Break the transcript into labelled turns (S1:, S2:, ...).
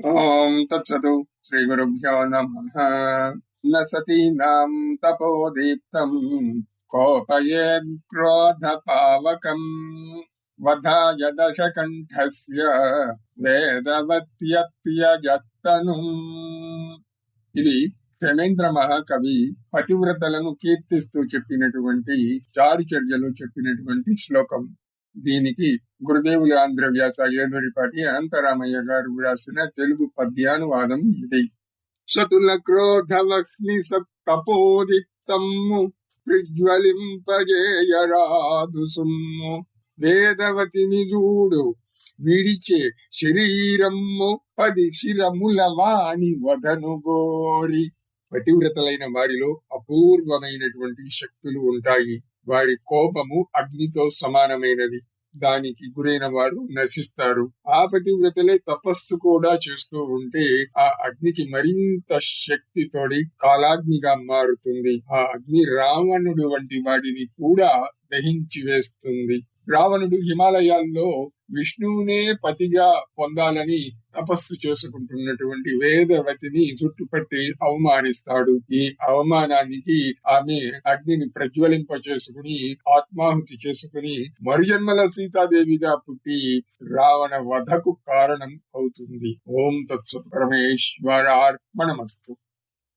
S1: ఓం తత్సతు శ్రీ గురుభ్యో నమ న తపోదీప్తం కోపయేద్ క్రోధ పావకం వధాయ దశకంఠస్య వేదవత్యత్యజత్తను ఇది క్షమేంద్ర మహాకవి పతివ్రతలను కీర్తిస్తూ చెప్పినటువంటి చారుచర్యలు చెప్పినటువంటి శ్లోకం. దీనికి గురుదేవుల ఆంధ్ర వ్యాస ఏలూరిపాటి అనంతరామయ్య గారు వ్రాసిన తెలుగు పద్యానువాదం ఇది. శతుల క్రోధవహ్ని సత్తపోదిప్తమ్ము ప్రజ్వలింపజేయరాదు సుమ్ము వేదవతిని చూడు విడిచే శరీరమ్ము పది శిరముల వాణి వదను గోరి. పతివ్రతలైన వారిలో అపూర్వమైనటువంటి శక్తులు ఉంటాయి. వారి కోపము అగ్నితో సమానమైనది. దానికి గురైన వారు నశిస్తారు. ఆ పతివ్రతలే తపస్సు కూడా చేస్తూ ఉంటే ఆ అగ్నికి మరింత శక్తితోడి కాలాగ్నిగా మారుతుంది. ఆ అగ్ని రావణుడు వంటి వాడిని కూడా దహించి వేస్తుంది. రావణుడు హిమాలయాల్లో విష్ణువునే పతిగా పొందాలని తపస్సు చేసుకుంటున్నటువంటి వేదవతిని చుట్టుపట్టి అవమానిస్తాడు. ఈ అవమానానికి ఆమె అగ్నిని ప్రజ్వలింప చేసుకుని ఆత్మాహుతి చేసుకుని మరుజన్మల సీతాదేవిగా పుట్టి రావణ వధకు కారణం అవుతుంది. ఓం తత్సు పరమేశ్వరార్పణమస్తు.